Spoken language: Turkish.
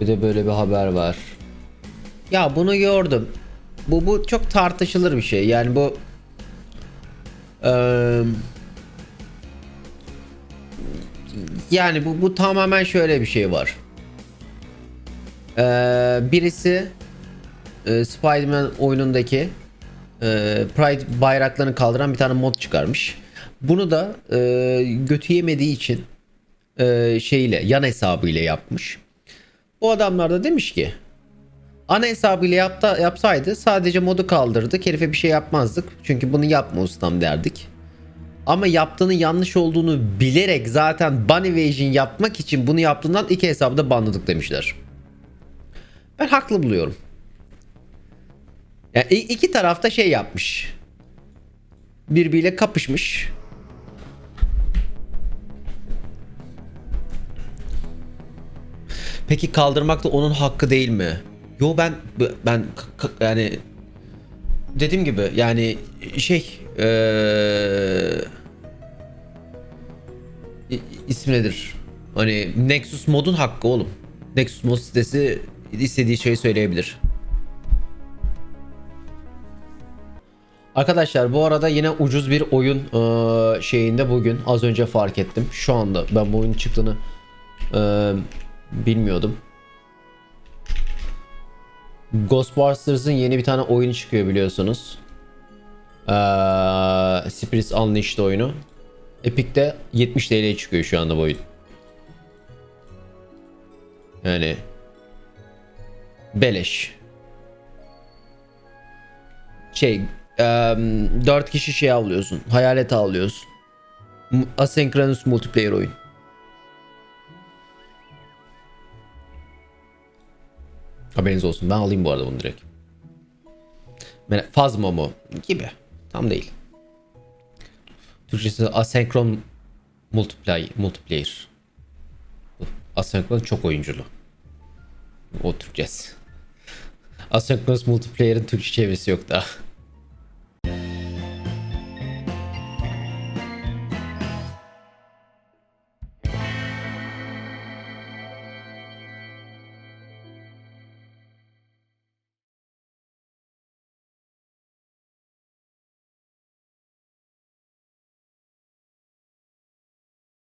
Bir de böyle bir haber var. Ya bunu gördüm. Bu bu çok tartışılır bir şey. Yani bu Eee yani bu bu tamamen şöyle bir şey var. Eee birisi e, Spider-Man oyunundaki e, Pride bayraklarını kaldıran bir tane mod çıkarmış. Bunu da e, götü için e, şeyle yan hesabıyla yapmış. Bu adamlar da demiş ki ana hesabıyla yapta, yapsaydı sadece modu kaldırdık. Herife bir şey yapmazdık. Çünkü bunu yapma ustam derdik. Ama yaptığının yanlış olduğunu bilerek zaten ban evasion yapmak için bunu yaptığından iki hesabı da banladık demişler. Ben haklı buluyorum. Yani iki tarafta şey yapmış. Birbiriyle kapışmış. Peki kaldırmak da onun hakkı değil mi? Yo ben ben yani dediğim gibi yani şey eee i- ismi nedir? Hani Nexus modun hakkı oğlum. Nexus mod sitesi istediği şeyi söyleyebilir. Arkadaşlar bu arada yine ucuz bir oyun eee, şeyinde bugün az önce fark ettim. Şu anda ben bu oyunun çıktığını eee, bilmiyordum. Ghostbusters'ın yeni bir tane oyunu çıkıyor biliyorsunuz. Eee Spirits Unleashed oyunu. Epic'te 70 TL'ye çıkıyor şu anda bu oyun. Yani beleş. Şey, em, 4 kişi şey avlıyorsun. Hayalet avlıyorsun. Asynchronous multiplayer oyun. Haberiniz olsun. Ben alayım bu arada bunu direkt. Fazma mı? Gibi. Tam değil. Türkçesi asenkron multiplayer. multiplayer. Asenkron çok oyunculu. O Türkçesi. Asynchronous multiplayer'ın Türkçe çevirisi yok daha.